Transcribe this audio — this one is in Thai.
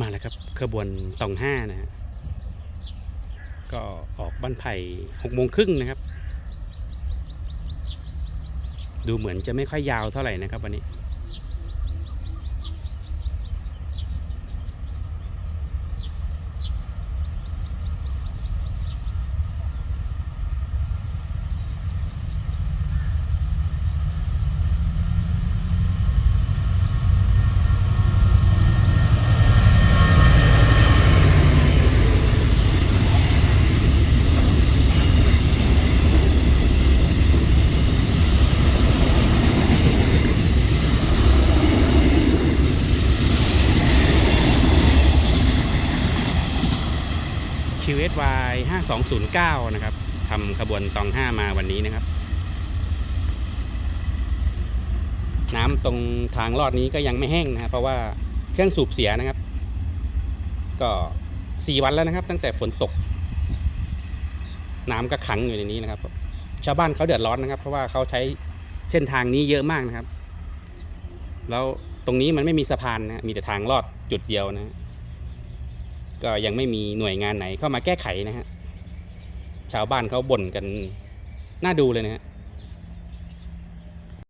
มาแล้วครับขบวนตองห้านะฮะก็ออกบ้านไผ่หกโมงครึ่งนะครับ ดูเหมือนจะไม่ค่อยยาวเท่าไหร่นะครับวันนี้ QSY 5209 นะครับทำขบวนตอง 5 มาวันนี้นะครับ น้ำตรงทางลอดนี้ก็ยังไม่แห้งนะครับเพราะว่าเครื่องสูบเสียนะครับ ก็ 4 วันแล้วนะครับ ตั้งแต่ฝนตก น้ำก็ขังอยู่ในนี้นะครับ ชาวบ้านเขาเดือดร้อนนะครับ เพราะว่าเขาใช้เส้นทางนี้เยอะมากนะครับ แล้วตรงนี้มันไม่มีสะพานนะมีแต่ทางลอดจุดเดียวนะ ก็ยังไม่มีหน่วยงานไหนเข้ามาแก้ไขนะฮะชาวบ้านเขาบ่นกันน่าดูเลยนะฮะ